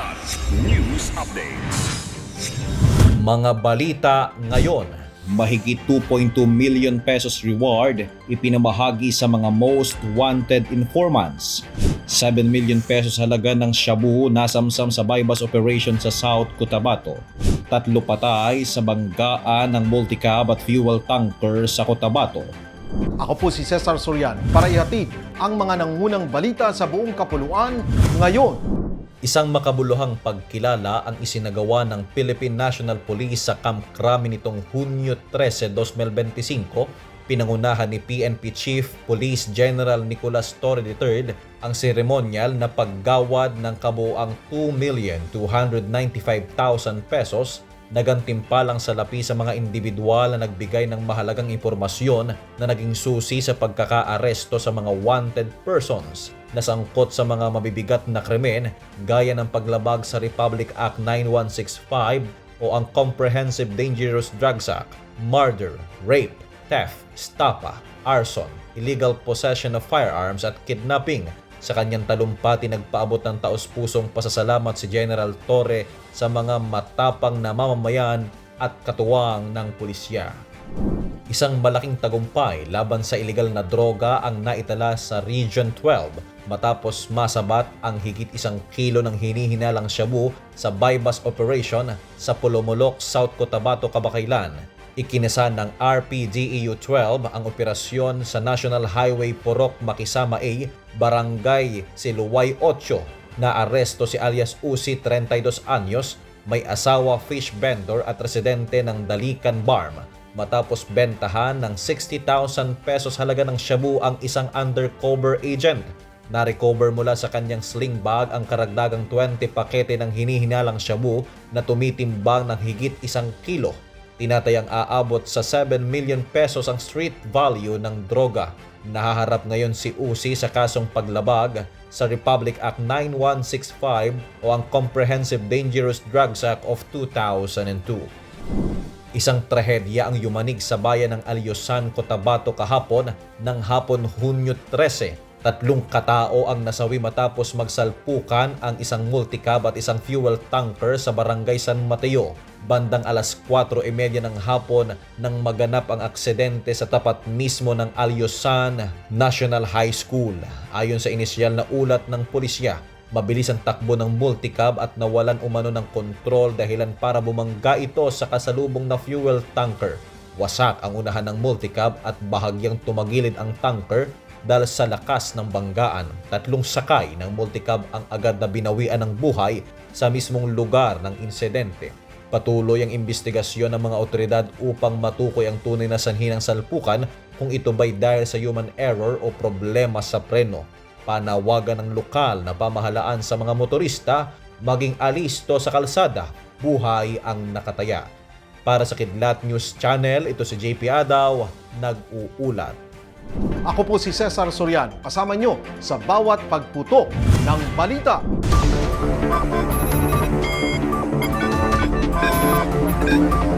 Ulat News Updates. Mga balita ngayon. Mahigit 2.2 million pesos reward ipinamahagi sa mga most wanted informants. 7 million pesos halaga ng shabu nasamsam sa bypass operation sa South Cotabato. Tatlo patay sa banggaan ng multicab at fuel tanker sa Cotabato. Ako po si Cesar Sorian para ihatid ang mga nangunang balita sa buong kapuluan ngayon. Isang makabuluhang pagkilala ang isinagawa ng Philippine National Police sa Camp Crame nitong Hunyo 13, 2025 pinangunahan ni PNP Chief Police General Nicolas Torre III ang seremonyal na paggawad ng kabuang 2,295,000 pesos na gantimpalang salapi sa mga individual na nagbigay ng mahalagang impormasyon na naging susi sa pagkakaaresto sa mga wanted persons na sangkot sa mga mabibigat na krimen gaya ng paglabag sa Republic Act 9165 o ang Comprehensive Dangerous Drugs Act, murder, rape, theft, stapa, arson, illegal possession of firearms at kidnapping. Sa kanyang talumpati nagpaabot ng taos-pusong pasasalamat si General Torre sa mga matapang na mamamayan at katuwang ng pulisya. Isang malaking tagumpay laban sa ilegal na droga ang naitala sa Region 12 matapos masabat ang higit isang kilo ng hinihinalang shabu sa bypass operation sa Pulomolok, South Cotabato, Kabakailan. Ikinasa ng RPGEU-12 ang operasyon sa National Highway Porok Makisama A, Barangay Siluway 8 na aresto si alias Usi 32 anyos, may asawa fish vendor at residente ng Dalikan Barm matapos bentahan ng 60,000 pesos halaga ng shabu ang isang undercover agent. Na-recover mula sa kanyang sling bag ang karagdagang 20 pakete ng hinihinalang shabu na tumitimbang ng higit isang kilo. Tinatayang aabot sa 7 million pesos ang street value ng droga. Nahaharap ngayon si Usi sa kasong paglabag sa Republic Act 9165 o ang Comprehensive Dangerous Drugs Act of 2002. Isang trahedya ang yumanig sa bayan ng Alyosan, Cotabato kahapon ng hapon Hunyo 13. Tatlong katao ang nasawi matapos magsalpukan ang isang multicab at isang fuel tanker sa barangay San Mateo. Bandang alas 4.30 ng hapon nang maganap ang aksidente sa tapat mismo ng Alyosan National High School. Ayon sa inisyal na ulat ng pulisya, Mabilis ang takbo ng multicab at nawalan umano ng kontrol dahilan para bumangga ito sa kasalubong na fuel tanker. Wasak ang unahan ng multicab at bahagyang tumagilid ang tanker dahil sa lakas ng banggaan. Tatlong sakay ng multicab ang agad na binawian ng buhay sa mismong lugar ng insidente. Patuloy ang investigasyon ng mga otoridad upang matukoy ang tunay na sanhi ng salpukan kung ito ba'y dahil sa human error o problema sa preno panawagan ng lokal na pamahalaan sa mga motorista maging alisto sa kalsada, buhay ang nakataya. Para sa Kidlat News Channel, ito si JP Adaw, nag-uulat. Ako po si Cesar Sorian, kasama nyo sa bawat pagputo ng balita. Ulat